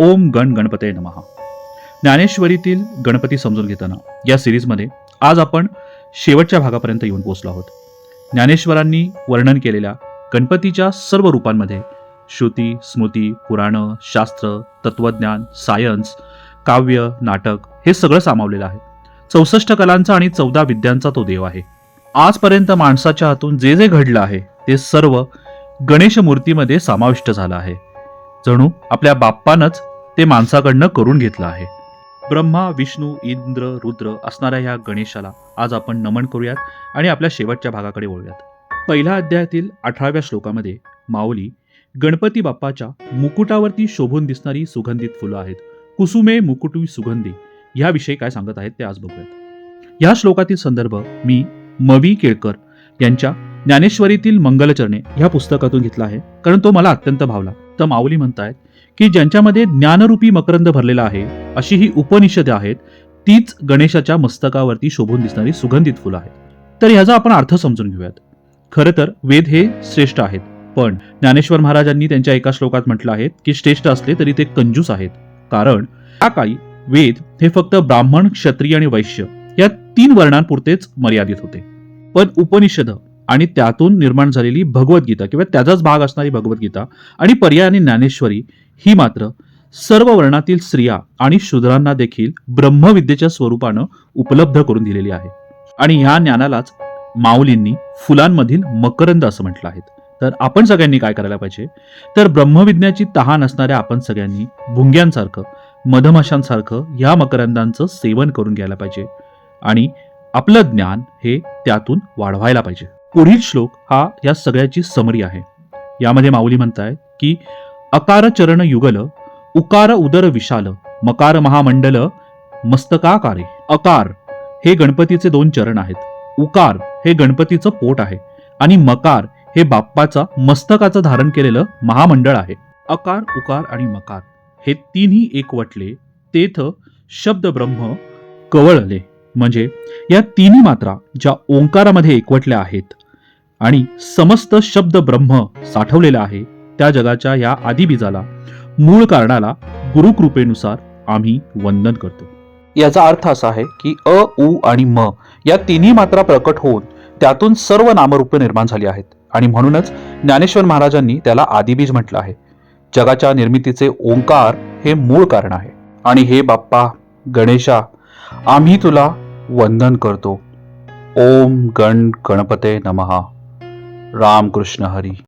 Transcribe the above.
ओम गण गणपते नमहा ज्ञानेश्वरीतील गणपती समजून घेताना या सिरीजमध्ये आज आपण शेवटच्या भागापर्यंत येऊन पोहोचलो आहोत. ज्ञानेश्वरांनी वर्णन केलेल्या गणपतीच्या सर्व रूपांमध्ये श्रुती स्मृती पुराणं शास्त्र तत्वज्ञान सायन्स काव्य नाटक हे सगळं सामावलेलं आहे. चौसष्ट कलांचा आणि चौदा विद्यांचा तो देव आहे. आजपर्यंत माणसाच्या हातून जे जे घडलं आहे ते सर्व गणेश मूर्तीमध्ये समाविष्ट झालं आहे. जणू आपल्या बाप्पानंच ते माणसाकडनं करून घेतलं आहे. ब्रह्मा विष्णू इंद्र रुद्र असणाऱ्या ह्या गणेशाला आज आपण नमन करूयात आणि आपल्या शेवटच्या भागाकडे वळूयात. पहिल्या अध्यायातील अठराव्या श्लोकामध्ये माऊली गणपती बाप्पाच्या मुकुटावरती शोभून दिसणारी सुगंधित फुलं आहेत. कुसुमे मुकुटू सुगंधी ह्याविषयी काय सांगत आहेत ते आज बघूयात. ह्या श्लोकातील संदर्भ मी मवी केळकर यांच्या ज्ञानेश्वरीतील मंगलचरणे ह्या पुस्तकातून घेतला आहे. कारण तो मला अत्यंत भावला. तर माऊली म्हणतायत की ज्यांच्यामध्ये ज्ञानरूपी मकरंद भरलेला आहे अशी ही उपनिषदे आहेत तीच गणेशाच्या मस्तकावरती शोभून दिसणारी सुगंधित फुलं आहेत. तर ह्याचा आपण अर्थ समजून घेऊयात. खरं तर वेद हे श्रेष्ठ आहेत पण ज्ञानेश्वर महाराजांनी त्यांच्या एका श्लोकात म्हटलं आहे की श्रेष्ठ असले तरी ते कंजूस आहेत. कारण त्या काळी वेद हे फक्त ब्राह्मण क्षत्रिय आणि वैश्य या तीन वर्णांपुरतेच मर्यादित होते. पण उपनिषद आणि त्यातून निर्माण झालेली भगवद्गीता किंवा त्याचाच भाग असणारी भगवद्गीता आणि पर्यायाने ज्ञानेश्वरी ही मात्र सर्व वर्णातील स्त्रिया आणि शूद्रांना देखील ब्रह्मविद्येच्या स्वरूपानं उपलब्ध करून दिलेली आहे. आणि ह्या ज्ञानालाच माऊलींनी फुलांमधील मकरंद असं म्हटलं आहे. तर आपण सगळ्यांनी काय करायला पाहिजे? तर ब्रह्मविज्ञाची तहान असणाऱ्या आपण सगळ्यांनी भुंग्यांसारखं मधमाशांसारखं ह्या मकरंदांचं सेवन करून घ्यायला पाहिजे. आणि आपलं ज्ञान हे त्यातून वाढवायला पाहिजे. पुढील श्लोक हा या सगळ्याची समरी आहे. यामध्ये माऊली म्हणताय की अकार चरण युगल उकार उदर विशाल मकार महामंडल मस्तकाकारे. अकार हे गणपतीचे दोन चरण आहेत. उकार हे गणपतीचं पोट आहे आणि मकार हे बाप्पाचा मस्तकाचं धारण केलेलं महामंडळ आहे. अकार उकार आणि मकार हे तिन्ही एकवटले तेथ शब्द ब्रह्म कवळले. म्हणजे या तिन्ही मात्रा ज्या ओंकारामध्ये एकवटल्या आहेत आणि समस्त शब्द ब्रह्म साठवलेला आहे त्या जगाच्या या आदिबीजाला मूळ कारणाला गुरुकृपेनुसार आम्ही वंदन करतो. याचा अर्थ असा आहे की अ उ आणि म या तिन्ही मात्रा प्रकट होऊन त्यातून सर्व नामरूपे निर्माण झाली आहेत. आणि म्हणूनच ज्ञानेश्वर महाराजांनी त्याला आदिबीज म्हटलं आहे. जगाच्या निर्मितीचे ओंकार हे मूळ कारण आहे. आणि हे बाप्पा गणेशा आम्ही तुला वंदन करतो. ओम गण गणपते नमहा रामकृष्ण हरी.